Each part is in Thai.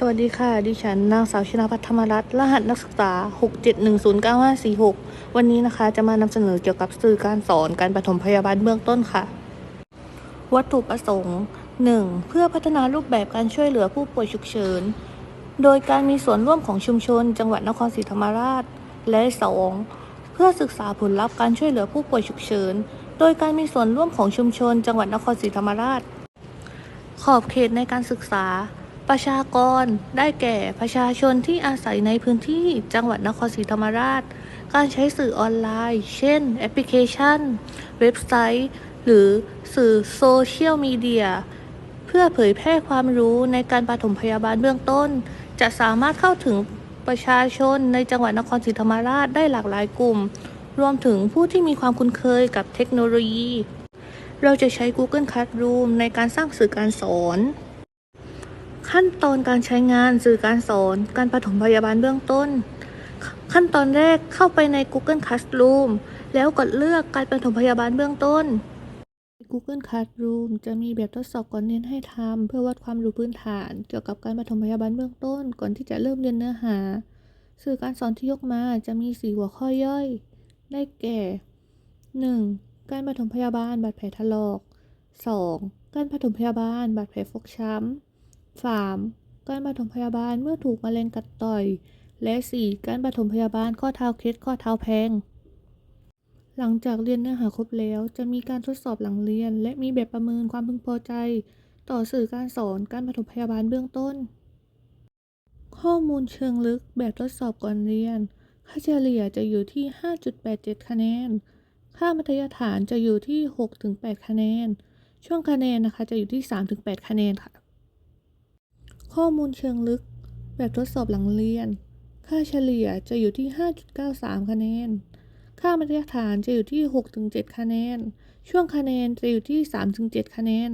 สวัสดีค่ะ ดิฉันนางสาวชนาพัฒธรรมรัตน์รหัสนักศึกษา 671095546 วันนี้นะคะ จะมานำเสนอเกี่ยวกับสื่อการสอนการปฐมพยาบาลเบื้องต้นค่ะ วัตถุประสงค์ 1. เพื่อพัฒนารูปแบบการช่วยเหลือผู้ป่วยฉุกเฉิน โดยการมีส่วนร่วมของชุมชน จังหวัดนครศรีธรรมราช และ 2. เพื่อศึกษาผลลัพธ์การช่วยเหลือผู้ป่วยฉุกเฉิน โดยการมีส่วนร่วมของชุมชน จังหวัดนครศรีธรรมราช ขอบเขตในการศึกษา ประชากรได้แก่ประชาชนที่อาศัยในพื้นที่จังหวัดนครศรีธรรมราช การใช้สื่อออนไลน์ เช่น แอปพลิเคชัน เว็บไซต์ หรือสื่อโซเชียลมีเดีย เพื่อเผยแพร่ความรู้ในการปฐมพยาบาลเบื้องต้น จะสามารถเข้าถึงประชาชนในจังหวัดนครศรีธรรมราชได้หลากหลายกลุ่ม รวมถึงผู้ที่มีความคุ้นเคยกับเทคโนโลยี เราจะใช้ Google Classroom ในการสร้างสื่อการสอน ขั้นตอนการใช้งานสื่อการสอนการปฐมพยาบาลเบื้องต้น ขั้นตอนแรกเข้าไปใน Google Classroom แล้วกดเลือกการปฐมพยาบาลเบื้องต้น Google Classroom จะมีแบบทดสอบก่อนเรียนให้ทำเพื่อวัดความรู้พื้นฐาน เกี่ยวกับการปฐมพยาบาลเบื้องต้น ก่อนที่จะเริ่มเรียนเนื้อหา สื่อการสอนที่ยกมาจะมีสี่หัวข้อย่อย ได้แก่ 1. การปฐมพยาบาลบาดแผลถลอก 2. การปฐมพยาบาลบาดแผลฟกช้ำ 3. การปฐมพยาบาลเมื่อถูกแมลงกัดต่อย และ 4. การปฐมพยาบาลข้อเท้าเคล็ดข้อเท้าแพงหลังจากเรียนเนื้อหาครบแล้ว จะมีการทดสอบหลังเรียน และมีแบบประเมินความพึงพอใจ ต่อสื่อการสอนการปฐมพยาบาลเบื้องต้น ข้อมูลเชิงลึกแบบทดสอบก่อนเรียน ค่าเฉลี่ยจะอยู่ที่ 5.87 คะแนน ค่ามัธยฐานจะอยู่ที่ 6-8 คะแนน ช่วงคะแนนนะคะจะอยู่ที่ 3-8 คะแนนค่ะ ข้อมูลเชิงลึก แบบทดสอบหลังเรียน ค่าเฉลี่ยจะอยู่ที่ 5.93 คะแนน ค่ามาตรฐานจะอยู่ที่ 6-7 คะแนน ช่วงคะแนนจะอยู่ที่ 3-7 คะแนน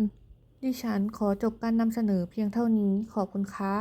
ดิฉันขอจบการนำเสนอเพียงเท่านี้ ขอบคุณค่ะ